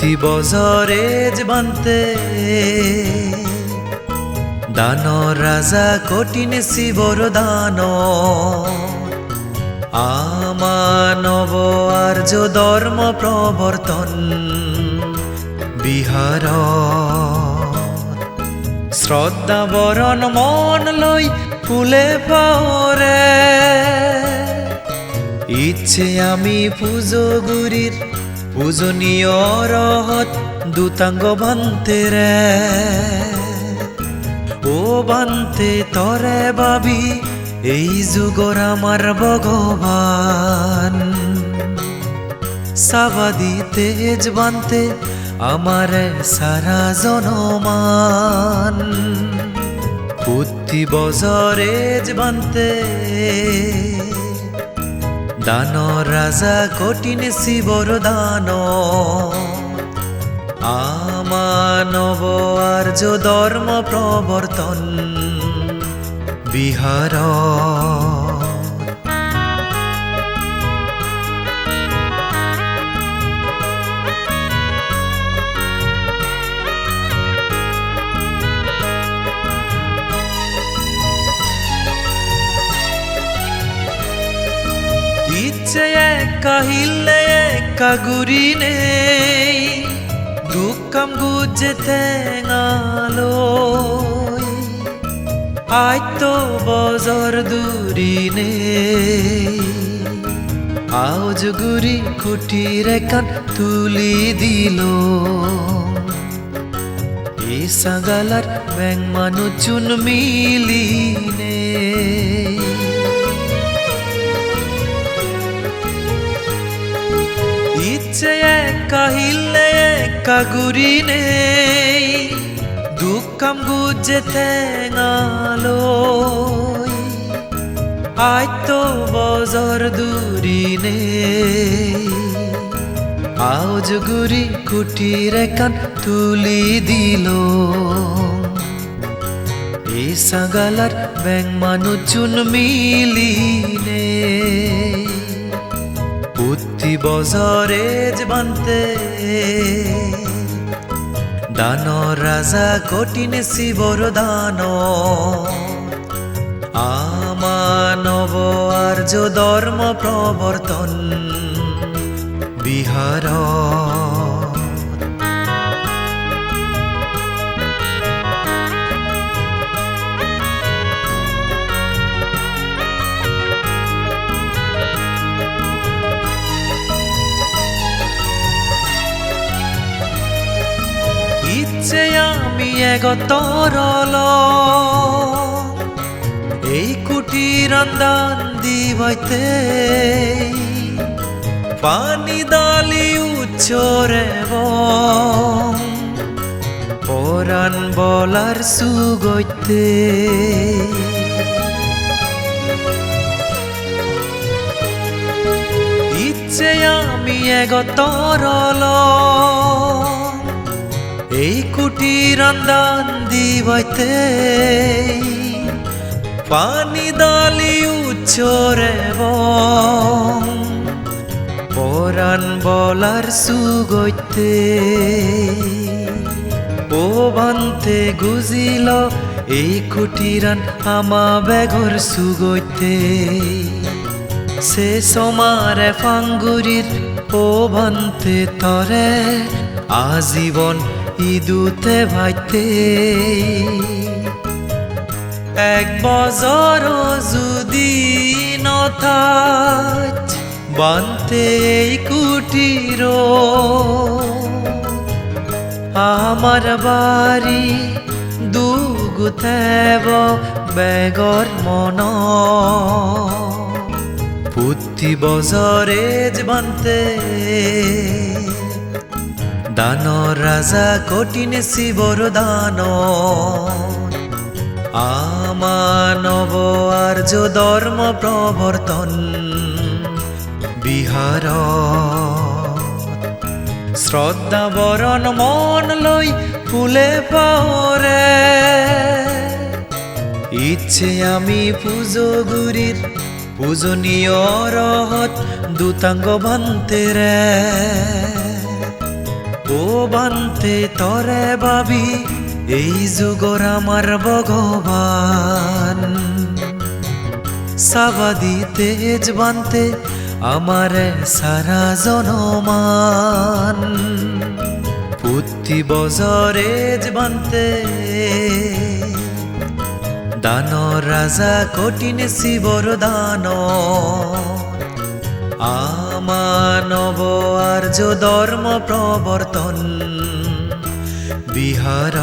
বুদ্ধি বজরে বানতে দান রাজা কঠিন শিবর দান আমানব আর্য ধর্ম প্রবর্তন, বিহার। শ্রদ্ধা বরণ মন লই ফুলে পাওরে ইচ্ছে আমি পুজো গুরির পূজনীয় রহত দুতাঙ্গ বান্তে রে ও বান্তে তরে ভাবি এই যুগর আমার ভগবান। সাবাদি তেজ বান্তে আমার সারা জনমান। বুদ্ধি বজরেজ বানতে দান রাজা কঠিন শিবর দান। আমানব আর্য ধর্ম প্রবর্তন। বিহার গুরি নেই দুঃখম গুজে তেঙালো আজ তো বজর দূরি নেই আউজ গুরি কুটির কান তুলি দিল এই সাগালার ব্যাং মানু চুন মিলিনে ইচ্ছে একা হিললে একা, গুরি নেই। দুঃখম গুজে তেঙালো আজ তো বজর দূরি নেই। আউজ গুরি কুটির কান তুলি দিল এই সাগালার ব্যাং মানু চুন মিলিনে বজরে বানতে দান রাজা কঠিন শিবর দান আমানব আর্য ধর্ম প্রবর্তন বিহার ইচ্ছে আমি এগতরল এই কুটির দান দিবাইতে। পানি দালি উচ্চরে পরাণ বলার সুগৈতে ইচ্ছে আমি এগতরল এই কুটির দান দিবাইতে। পানি দালি উচ্চরে পরাণ বলার সুগৈতে ও বান্তে গুজিল এই কুটিরান আমা বেগর সুগৈতে সে সমারে ফাঙ্গুরির ও বান্তে তরে আজীবন ইদুতে ভাইতে। এক বজর যদি নথাচ বানতে কুটির। আমার বাড়ি দুগুতেব বেগর মন। বুদ্ধি বজরে বানতে দান রাজা কঠিন শিবর দান। আমানব আর্য ধর্ম প্রবর্তন। বিহার। শ্রদ্ধা বরণ মন লই ফুলে পাওরে ইচ্ছে আমি পুজো গুরির পূজনীয় রহত দুতাঙ্গ ভান্তে রে ও বান্তে তরে বাবি, এই যুগর আমার ভগবান। সাবাদি তেজ বান্তে আমার সারা জনমান। পুত্তি বজরেজ বান্তে দান রাজা কঠিন শিবর দান আমানব আর্য ধর্ম প্রবর্তন বিহার